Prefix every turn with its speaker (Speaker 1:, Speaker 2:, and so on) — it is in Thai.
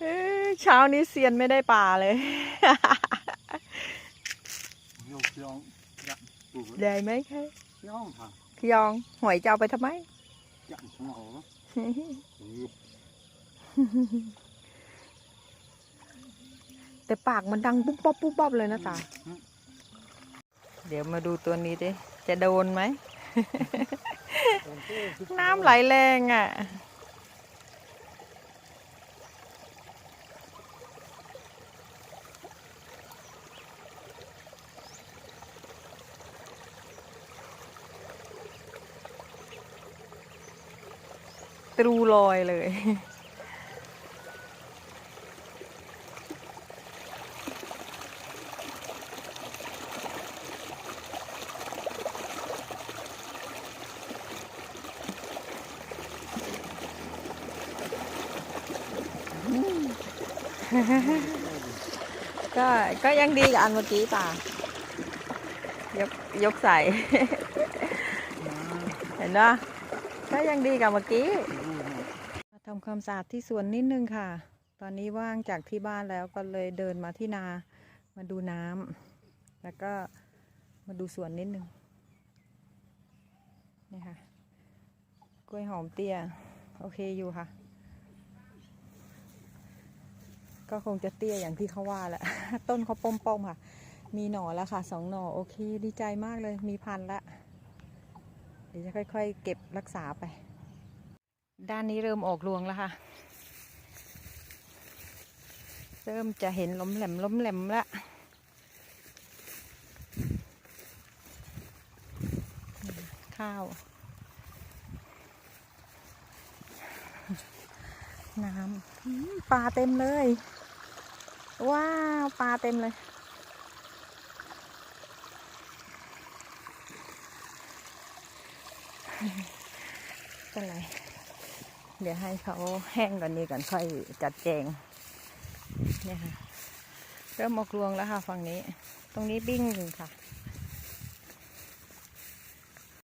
Speaker 1: เอ้ยเช้านี้เซียนไม่ได้ปลาเลย
Speaker 2: โยกยองยักปู
Speaker 1: ได้ไหมคะ
Speaker 2: ยองค่ะ
Speaker 1: ขยองหอยจะเอาไปทำไม
Speaker 2: ยักสมองงึบ
Speaker 1: แต่ปากมันดังปุ๊บป๊บปุ๊บป๊บเลยนะตา เดี๋ยวมาดูตัวนี้ดิ จะโดนไหม น้ำไหลแรงอะ ตรูลอยเลย ก็ก็ยังดีกับอันเมื่อกี้ป่ะยกยกใส่ เห็นปะก็ยังดีกับเมื่อกี้มา ทำความสะอาดที่สวนนิดนึงค่ะ ตอนนี้ว่างจากที่บ้านแล้วก็เลยเดินมาที่นา มาดูน้ำแล้วก็มาดูสวนนิดนึงนี่ค่ะ กล้วยหอมเตี้ย โอเคอยู่ค่ะ ก็คงจะเตี้ยอย่างที่เขาว่าแหละ ต้นเขาป้อมๆค่ะ มีหน่อแล้วค่ะสองหน่อ โอเค ดีใจมากเลย มีพันละ เดี๋ยวจะค่อย ๆ เก็บรักษาไป ด้านนี้เริ่มออกรวงแล้วค่ะ เริ่มจะเห็นล้มแหลมล้มแหลมล้วข้าว น้ำปลาเต็มเลย ว้าวปลาเต็มเลย เป็นไร เดี๋ยวให้เขาแห้งก่อนนี้ก่อนค่อยจัดแจงเนี่ยค่ะเริ่มออกรวงแล้วค่ะฝั่งนี้ ตรงนี้บิ้งค่ะ